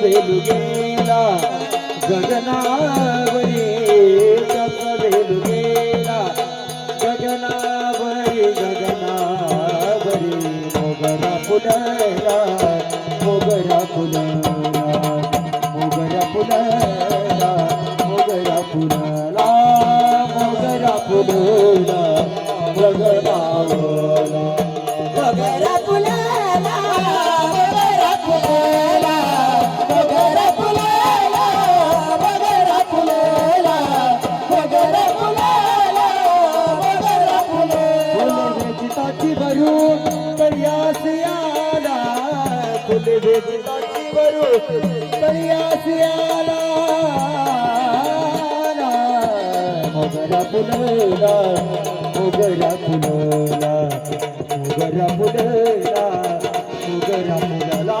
वेलू गेला. गगनावरी त्याचा वेलू गेला. गगनावरी गगनावरी मोगरा फुलला मोगरा फुलला मोगरा फुलला. मोगरा फुलला मोगरा फुलला मोगरा फुलला मोगरा फुलला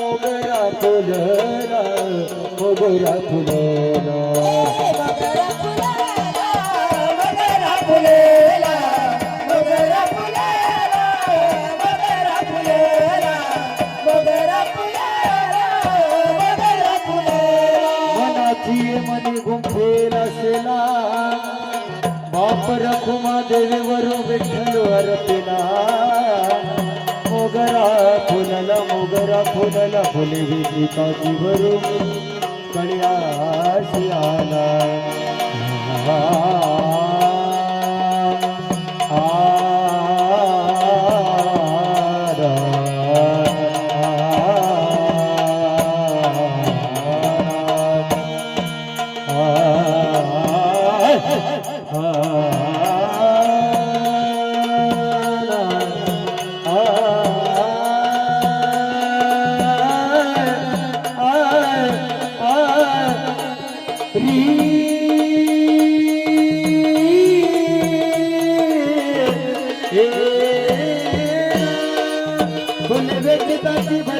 मोगरा फुलला मोगरा असेला बाप रखुमा देवीवर विठ्ठल अर्पिला मोगरा फुलला मोगरा फुलला फुले विकाची भरू कळ्याशी आला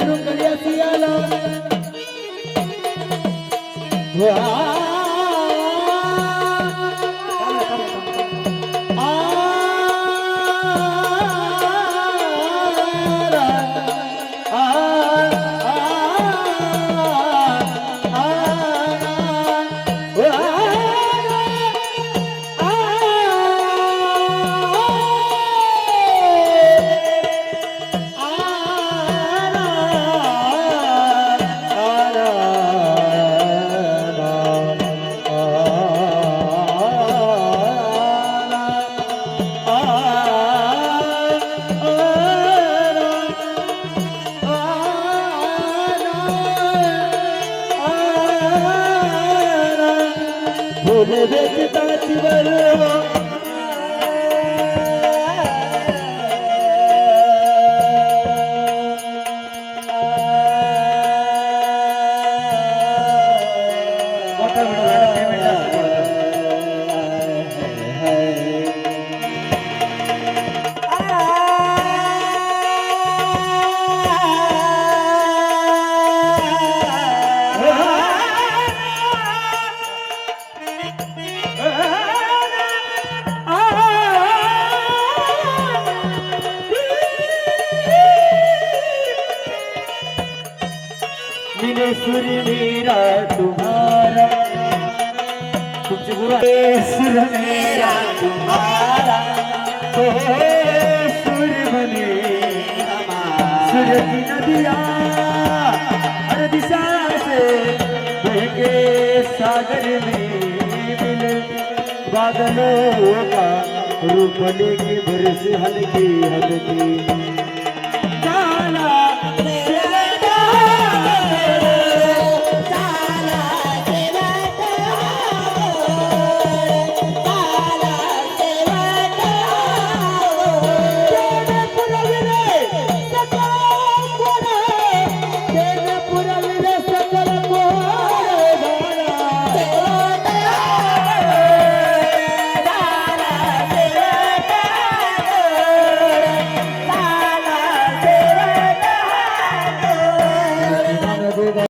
નો કર્યા સિયાલા વાહ आला फुल वेचताची बरोबर मिने सुर मेरा, तुम्हारा। कुछ बुरा सुर मेरा, तुम्हारा। तो सुर बने सुर की नदिया, हर दिशा से बहके सागर में मिले। बादलों का रूप लेके बरस हल्की हल्की।